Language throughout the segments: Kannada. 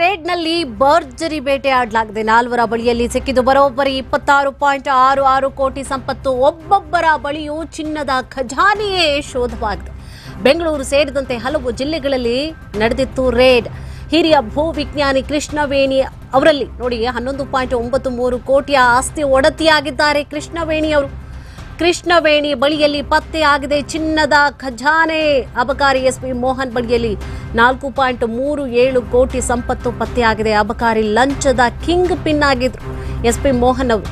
ರೇಡ್ನಲ್ಲಿ ಭರ್ಜರಿ ಬೇಟೆ ಆಡಲಾಗಿದೆ ನಾಲ್ವರ ಬಳಿಯಲ್ಲಿ ಸಿಕ್ಕಿದ್ದು ಬರೋಬ್ಬರಿ ಇಪ್ಪತ್ತಾರು ಪಾಯಿಂಟ್ ಆರು ಆರು ಕೋಟಿ ಸಂಪತ್ತು. ಒಬ್ಬೊಬ್ಬರ ಬಳಿಯೂ ಚಿನ್ನದ ಖಜಾನೆಯೇ ಶೋಧವಾಗಿದೆ. ಬೆಂಗಳೂರು ಸೇರಿದಂತೆ ಹಲವು ಜಿಲ್ಲೆಗಳಲ್ಲಿ ನಡೆದಿತ್ತು ರೇಡ್. ಹಿರಿಯ ಭೂ ವಿಜ್ಞಾನಿ ಕೃಷ್ಣವೇಣಿ ಅವರಲ್ಲಿ ನೋಡಿ ಹನ್ನೊಂದು ಪಾಯಿಂಟ್ ಒಂಬತ್ತು ಮೂರು ಕೋಟಿಯ ಆಸ್ತಿ ಒಡತಿಯಾಗಿದ್ದಾರೆ ಕೃಷ್ಣವೇಣಿ ಅವರು. ಕೃಷ್ಣವೇಣಿ ಬಳಿಯಲ್ಲಿ ಪತ್ತೆಯಾಗಿದೆ ಚಿನ್ನದ ಖಜಾನೆ ಅಬಕಾರಿ ಎಸ್ಪಿ ಮೋಹನ್ ಬಳಿಯಲ್ಲಿ ನಾಲ್ಕು ಪಾಯಿಂಟ್ ಮೂರು ಏಳು ಕೋಟಿ ಸಂಪತ್ತು ಪತ್ತೆಯಾಗಿದೆ ಅಬಕಾರಿ ಲಂಚದ ಕಿಂಗ್ ಪಿನ್ ಆಗಿದ್ರು ಎಸ್ಪಿ ಮೋಹನ್ ಅವರು.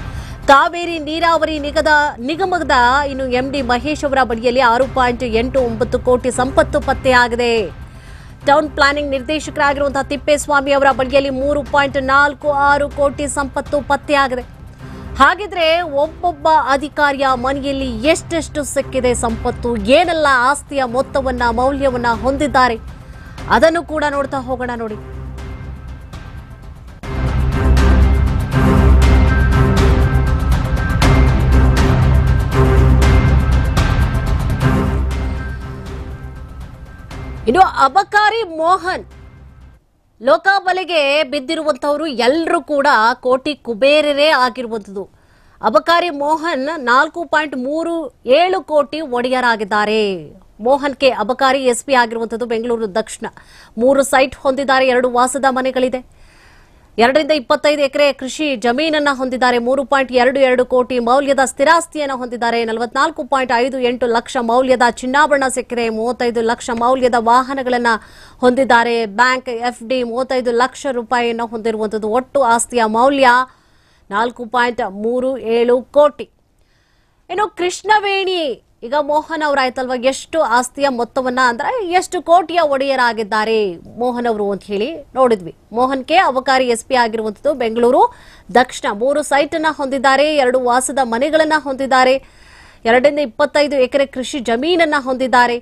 ಕಾವೇರಿ ನೀರಾವರಿ ನಿಗದ ನಿಗಮದ ಇನ್ನು ಎಂಡಿ ಮಹೇಶ್ ಅವರ ಬಳಿಯಲ್ಲಿ ಆರು ಪಾಯಿಂಟ್ ಎಂಟು ಒಂಬತ್ತು ಕೋಟಿ ಸಂಪತ್ತು ಪತ್ತೆಯಾಗಿದೆ ಟೌನ್ ಪ್ಲಾನಿಂಗ್ ನಿರ್ದೇಶಕರಾಗಿರುವಂತಹ ತಿಪ್ಪೇಸ್ವಾಮಿ ಅವರ ಬಳಿಯಲ್ಲಿ ಮೂರು ಪಾಯಿಂಟ್ ನಾಲ್ಕು ಆರು ಕೋಟಿ ಸಂಪತ್ತು ಪತ್ತೆಯಾಗಿದೆ ಹಾಗಿದ್ರೆ ಒಬ್ಬೊಬ್ಬ ಅಧಿಕಾರಿಯ ಮನೆಯಲ್ಲಿ ಎಷ್ಟೆಷ್ಟು ಸಿಕ್ಕಿದೆ ಸಂಪತ್ತು, ಏನೆಲ್ಲ ಆಸ್ತಿಯ ಮೊತ್ತವನ್ನ, ಮೌಲ್ಯವನ್ನ ಹೊಂದಿದ್ದಾರೆ, ಅದನ್ನು ಕೂಡ ನೋಡ್ತಾ ಹೋಗೋಣ ನೋಡಿ. ಇನ್ನು ಅಬಕಾರಿ ಮೋಹನ್ ಲೋಕಾಬಲೆಗೆ ಬಿದ್ದಿರುವಂತವರು ಎಲ್ಲರೂ ಕೂಡ ಕೋಟಿ ಕುಬೇರರೇ ಆಗಿರುವಂಥದ್ದು. ಅಬಕಾರಿ ಮೋಹನ್ ನಾಲ್ಕು ಪಾಯಿಂಟ್ ಮೂರು ಏಳು ಕೋಟಿ ಒಡೆಯರಾಗಿದ್ದಾರೆ. ಮೋಹನ್ಗೆ ಅಬಕಾರಿ ಎಸ್ಪಿ ಆಗಿರುವಂಥದ್ದು ಬೆಂಗಳೂರು ದಕ್ಷಿಣ. ಮೂರು ಸೈಟ್ ಹೊಂದಿದ್ದಾರೆ, ಎರಡು ವಾಸದ ಮನೆಗಳಿದೆ. ಎರಡರಿಂದ ಇಪ್ಪತ್ತೈದು ಎಕರೆ ಕೃಷಿ ಜಮೀನನ್ನ ಹೊಂದಿದ್ದಾರೆ. ಮೂರು ಪಾಯಿಂಟ್ ಎರಡು ಎರಡು ಕೋಟಿ ಮೌಲ್ಯದ ಸ್ಥಿರಾಸ್ತಿಯನ್ನು ಹೊಂದಿದ್ದಾರೆ. ನಲವತ್ನಾಲ್ಕು ಪಾಯಿಂಟ್ ಐದು ಎಂಟು ಲಕ್ಷ ಮೌಲ್ಯದ ಚಿನ್ನಾಭರಣ ಸೆಕ್ರೆ ಮೂವತ್ತೈದು ಲಕ್ಷ ಮೌಲ್ಯದ ವಾಹನಗಳನ್ನು ಹೊಂದಿದ್ದಾರೆ. ಬ್ಯಾಂಕ್ ಎಫ್ಡಿ ಮೂವತ್ತೈದು ಲಕ್ಷ ರೂಪಾಯಿಯನ್ನು ಹೊಂದಿರುವಂಥದ್ದು. ಒಟ್ಟು ಆಸ್ತಿಯ ಮೌಲ್ಯ ನಾಲ್ಕು ಪಾಯಿಂಟ್ ಮೂರು ಏಳು ಕೋಟಿ. ಇನ್ನು ಕೃಷ್ಣವೇಣಿ ಈಗ ಮೋಹನ್ ಅವರಾಯ್ತಲ್ವಾ ಎಷ್ಟು ಆಸ್ತಿಯ ಮೊತ್ತವನ್ನ ಅಂದ್ರೆ ಎಷ್ಟು ಕೋಟಿಯ ಒಡೆಯರಾಗಿದ್ದಾರೆ ಮೋಹನ್ ಅವರು ಅಂತ ಹೇಳಿ ನೋಡಿದ್ವಿ. ಮೋಹನ್ಗೆ ಅವಕಾರಿ ಎಸ್ ಪಿ ಆಗಿರುವಂಥದ್ದು ಬೆಂಗಳೂರು. ದಕ್ಷಿಣ ಮೂರು ಸೈಟ್ ಅನ್ನ ಹೊಂದಿದ್ದಾರೆ, ಎರಡು ವಾಸದ ಮನೆಗಳನ್ನ ಹೊಂದಿದ್ದಾರೆ, ಎರಡರಿಂದ ಇಪ್ಪತ್ತೈದು ಎಕರೆ ಕೃಷಿ ಜಮೀನನ್ನ ಹೊಂದಿದ್ದಾರೆ.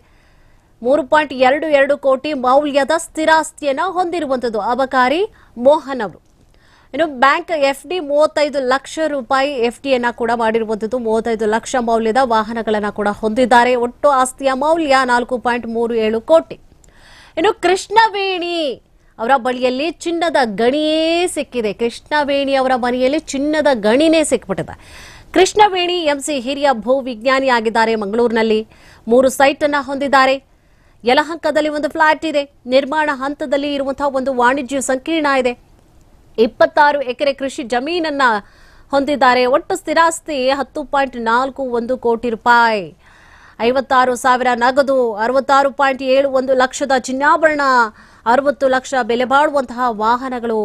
ಮೂರು ಪಾಯಿಂಟ್ ಎರಡು ಎರಡು ಕೋಟಿ ಮೌಲ್ಯದ ಸ್ಥಿರಾಸ್ತಿಯನ್ನ ಹೊಂದಿರುವಂಥದ್ದು ಅಬಕಾರಿ ಮೋಹನ್ ಅವರು. ಇನ್ನು ಬ್ಯಾಂಕ್ ಎಫ್ ಡಿ ಮೂವತ್ತೈದು ಲಕ್ಷ ರೂಪಾಯಿ ಎಫ್ ಡಿಯನ್ನ ಕೂಡ ಮಾಡಿರುವಂತದ್ದು. ಮೂವತ್ತೈದು ಲಕ್ಷ ಮೌಲ್ಯದ ವಾಹನಗಳನ್ನ ಕೂಡ ಹೊಂದಿದ್ದಾರೆ. ಒಟ್ಟು ಆಸ್ತಿಯ ಮೌಲ್ಯ ನಾಲ್ಕು ಪಾಯಿಂಟ್ ಮೂರು ಏಳು ಕೋಟಿ. ಇನ್ನು ಕೃಷ್ಣವೇಣಿ ಅವರ ಬಳಿಯಲ್ಲಿ ಚಿನ್ನದ ಗಣಿಯೇ ಸಿಕ್ಕಿದೆ. ಕೃಷ್ಣವೇಣಿ ಅವರ ಮನೆಯಲ್ಲಿ ಚಿನ್ನದ ಗಣಿನೇ ಸಿಕ್ಬಿಟ್ಟಿದೆ. ಕೃಷ್ಣವೇಣಿ ಎಂಸಿ ಹಿರಿಯ ಭೂ ವಿಜ್ಞಾನಿ ಆಗಿದ್ದಾರೆ ಮಂಗಳೂರಿನಲ್ಲಿ. ಮೂರು ಸೈಟ್ ಅನ್ನ ಹೊಂದಿದ್ದಾರೆ. ಯಲಹಂಕದಲ್ಲಿ ಒಂದು ಫ್ಲಾಟ್ ಇದೆ. ನಿರ್ಮಾಣ ಹಂತದಲ್ಲಿ ಇರುವಂತಹ ಒಂದು ವಾಣಿಜ್ಯ ಸಂಕೀರ್ಣ ಇದೆ. ಇಪ್ಪತ್ತಾರು ಎಕರೆ ಕೃಷಿ ಜಮೀನನ್ನ ಹೊಂದಿದ್ದಾರೆ. ಒಟ್ಟು ಸ್ಥಿರಾಸ್ತಿ ಹತ್ತು ಪಾಯಿಂಟ್ ನಾಲ್ಕು ಒಂದು ಕೋಟಿ ರೂಪಾಯಿ. ಐವತ್ತಾರು ಸಾವಿರ ನಗದು, ಅರವತ್ತಾರು ಪಾಯಿಂಟ್ ಏಳು ಒಂದು ಲಕ್ಷದ ಚಿನ್ನಾಭರಣ, ಅರವತ್ತು ಲಕ್ಷ ಬೆಲೆ ಬಾಳುವಂತಹ ವಾಹನಗಳು,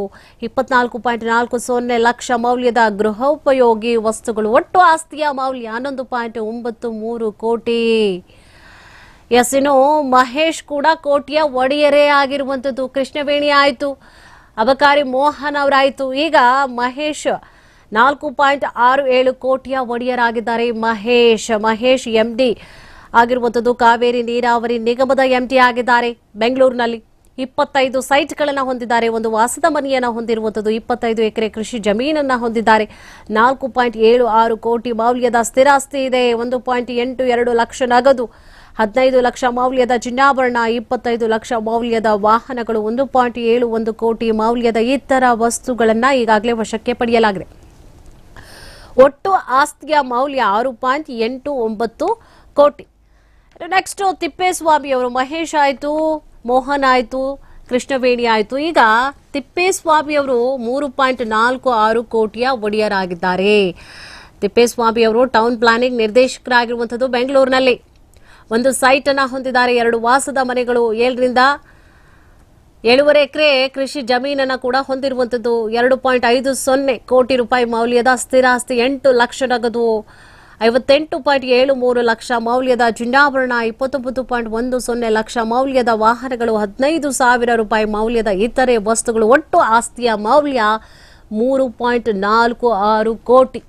ಇಪ್ಪತ್ನಾಲ್ಕು ಪಾಯಿಂಟ್ ನಾಲ್ಕು ಸೊನ್ನೆ ಲಕ್ಷ ಮೌಲ್ಯದ ಗೃಹೋಪಯೋಗಿ ವಸ್ತುಗಳು, ಒಟ್ಟು ಆಸ್ತಿಯ ಮೌಲ್ಯ ಹನ್ನೊಂದು ಪಾಯಿಂಟ್ ಒಂಬತ್ತು ಮೂರು ಕೋಟಿ. ಎಸ್, ಇನ್ನು ಮಹೇಶ್ ಕೂಡ ಕೋಟಿಯ ಒಡೆಯರೇ ಆಗಿರುವಂಥದ್ದು. ಕೃಷ್ಣವೇಣಿ ಆಯಿತು. ಅಬಕಾರಿ ಮೋಹನ್ ಅವರಾಯಿತು. ಈಗ ಮಹೇಶ್ ನಾಲ್ಕು ಪಾಯಿಂಟ್ ಆರು ಏಳು ಕೋಟಿಯ ಒಡೆಯರಾಗಿದ್ದಾರೆ. ಮಹೇಶ್ ಮಹೇಶ್ ಎಂಡಿ ಆಗಿರುವಂತದ್ದು ಕಾವೇರಿ ನೀರಾವರಿ ನಿಗಮದ ಎಂಡಿ ಆಗಿದ್ದಾರೆ. ಬೆಂಗಳೂರಿನಲ್ಲಿ ಇಪ್ಪತ್ತೈದು ಸೈಟ್ಗಳನ್ನು ಹೊಂದಿದ್ದಾರೆ. ಒಂದು ವಾಸದ ಮನೆಯನ್ನು ಹೊಂದಿರುವಂಥದ್ದು ಇಪ್ಪತ್ತೈದು ಎಕರೆ ಕೃಷಿ ಜಮೀನನ್ನ ಹೊಂದಿದ್ದಾರೆ. ನಾಲ್ಕು ಪಾಯಿಂಟ್ ಏಳು ಆರು ಕೋಟಿ ಮೌಲ್ಯದ ಸ್ಥಿರಾಸ್ತಿ ಇದೆ. ಒಂದು ಪಾಯಿಂಟ್ ಎಂಟು ಎರಡು ಲಕ್ಷ ನಗದು ಹದಿನೈದು ಲಕ್ಷ ಮೌಲ್ಯದ ಚಿನ್ನಾಭರಣ, ಇಪ್ಪತ್ತೈದು ಲಕ್ಷ ಮೌಲ್ಯದ ವಾಹನಗಳು, ಒಂದು ಪಾಯಿಂಟ್ ಏಳು ಒಂದು ಕೋಟಿ ಮೌಲ್ಯದ ಇತರ ವಸ್ತುಗಳನ್ನು ಈಗಾಗಲೇ ವಶಕ್ಕೆ ಪಡೆಯಲಾಗಿದೆ. ಒಟ್ಟು ಆಸ್ತಿಯ ಮೌಲ್ಯ ಆರು ಪಾಯಿಂಟ್ ಎಂಟು ಒಂಬತ್ತು ಕೋಟಿ. ನೆಕ್ಸ್ಟ್ ತಿಪ್ಪೇಸ್ವಾಮಿ ಅವರು, ಮಹೇಶ್ ಆಯಿತು, ಮೋಹನ್ ಆಯಿತು, ಕೃಷ್ಣವೇಣಿ ಆಯಿತು, ಈಗ ತಿಪ್ಪೇಸ್ವಾಮಿ ಅವರು ಮೂರು ಪಾಯಿಂಟ್ ನಾಲ್ಕು ಆರು ಕೋಟಿಯ ಒಡೆಯರಾಗಿದ್ದಾರೆ. ತಿಪ್ಪೇಸ್ವಾಮಿ ಅವರು ಟೌನ್ ಪ್ಲಾನಿಂಗ್ ನಿರ್ದೇಶಕರಾಗಿರುವಂಥದ್ದು ಬೆಂಗಳೂರಿನಲ್ಲಿ. ಒಂದು ಸೈಟ್ ಅನ್ನ ಹೊಂದಿದ್ದಾರೆ. ಎರಡು ವಾಸದ ಮನೆಗಳು ಏಳರಿಂದ ಏಳುವರೆ ಎಕರೆ ಕೃಷಿ ಜಮೀನನ್ನ ಕೂಡ ಹೊಂದಿರುವಂಥದ್ದು ಎರಡು ಪಾಯಿಂಟ್ ಐದು ಸೊನ್ನೆ ಕೋಟಿ ರೂಪಾಯಿ ಮೌಲ್ಯದ ಸ್ಥಿರಾಸ್ತಿ ಎಂಟು ಲಕ್ಷ ನಗದು ಐವತ್ತೆಂಟು ಪಾಯಿಂಟ್ ಏಳು ಮೂರು ಲಕ್ಷ ಮೌಲ್ಯದ ಚಿನ್ನಾಭರಣ ಇಪ್ಪತ್ತೊಂಬತ್ತು ಪಾಯಿಂಟ್ ಒಂದು ಸೊನ್ನೆ ಲಕ್ಷ ಮೌಲ್ಯದ ವಾಹನಗಳು ಹದಿನೈದು ಸಾವಿರ ರೂಪಾಯಿ ಮೌಲ್ಯದ ಇತರೆ ವಸ್ತುಗಳು ಒಟ್ಟು ಆಸ್ತಿಯ ಮೌಲ್ಯ ಮೂರು ಪಾಯಿಂಟ್ ನಾಲ್ಕು ಆರು ಕೋಟಿ.